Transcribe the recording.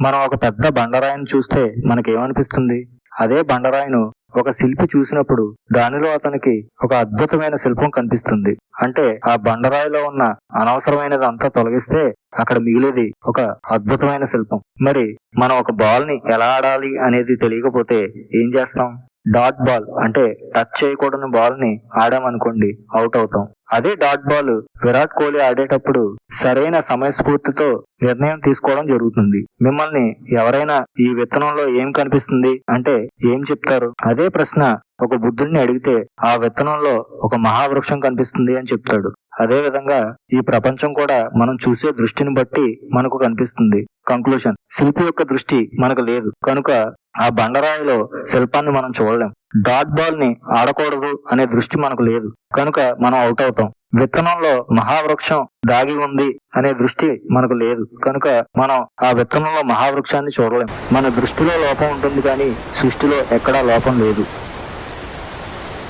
మనం ఒక పెద్ద బండరాయిని చూస్తే మనకేమనిపిస్తుంది? అదే బండరాయిను ఒక శిల్పి చూసినప్పుడు దానిలో అతనికి ఒక అద్భుతమైన శిల్పం కనిపిస్తుంది. అంటే ఆ బండరాయిలో ఉన్న అనవసరమైనది అంతా తొలగిస్తే అక్కడ మిగిలేది ఒక అద్భుతమైన శిల్పం. మరి మనం ఒక బాల్ని ఎలా ఆడాలి అనేది తెలియకపోతే ఏం చేస్తాం? డాట్ బాల్ అంటే టచ్ చేయకూడని బాల్ని ఆడామనుకోండి అవుట్ అవుతాం. అదే డాట్ బాల్ విరాట్ కోహ్లీ ఆడేటప్పుడు సరైన సమయస్ఫూర్తితో నిర్ణయం తీసుకోవడం జరుగుతుంది. మిమ్మల్ని ఎవరైనా ఈ విత్తనంలో ఏం కనిపిస్తుంది అంటే ఏం చెప్తారు? అదే ప్రశ్న ఒక బుద్ధుడిని అడిగితే ఆ విత్తనంలో ఒక మహావృక్షం కనిపిస్తుంది అని చెప్తాడు. అదే విధంగా ఈ ప్రపంచం కూడా మనం చూసే దృష్టిని బట్టి మనకు కనిపిస్తుంది. కంక్లూషన్ శిల్పి యొక్క దృష్టి మనకు లేదు. కనుక ఆ బండరాయిలో శిల్పాన్ని మనం చూడలేం. డాట్ బాల్ని ఆడకూడదు అనే దృష్టి మనకు లేదు. కనుక మనం అవుట్ అవుతాం. విత్తనంలో మహావృక్షం దాగి ఉంది అనే దృష్టి మనకు లేదు. కనుక మనం ఆ విత్తనంలో మహావృక్షాన్ని చూడలేం. మన దృష్టిలో లోపం ఉంటుంది కానీ సృష్టిలో ఎక్కడా లోపం లేదు.